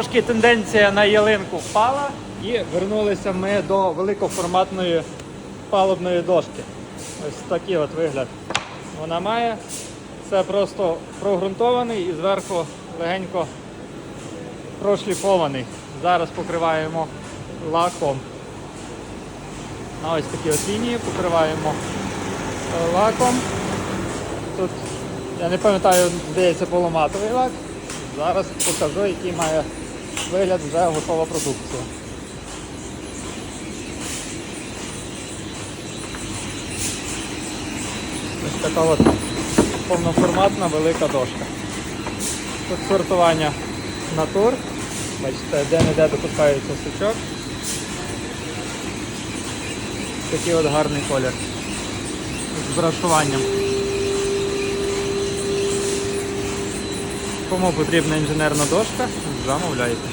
Трошки тенденція на ялинку впала і вернулися ми до великоформатної палубної дошки. Ось такий от вигляд вона має. Це просто прогрунтований і зверху легенько прошліфований. Зараз покриваємо лаком. На ось такі от лінії покриваємо лаком. Тут, я не пам'ятаю, здається, поломатовий лак. Зараз покажу, який має вигляд вже готова продукція. Ось така от повноформатна велика дошка. Тут сортування натур. Бачите, де-не-де допускається сучок. Такий от гарний колір. З брашуванням. Кому потрібна інженерна дошка, замовляйте.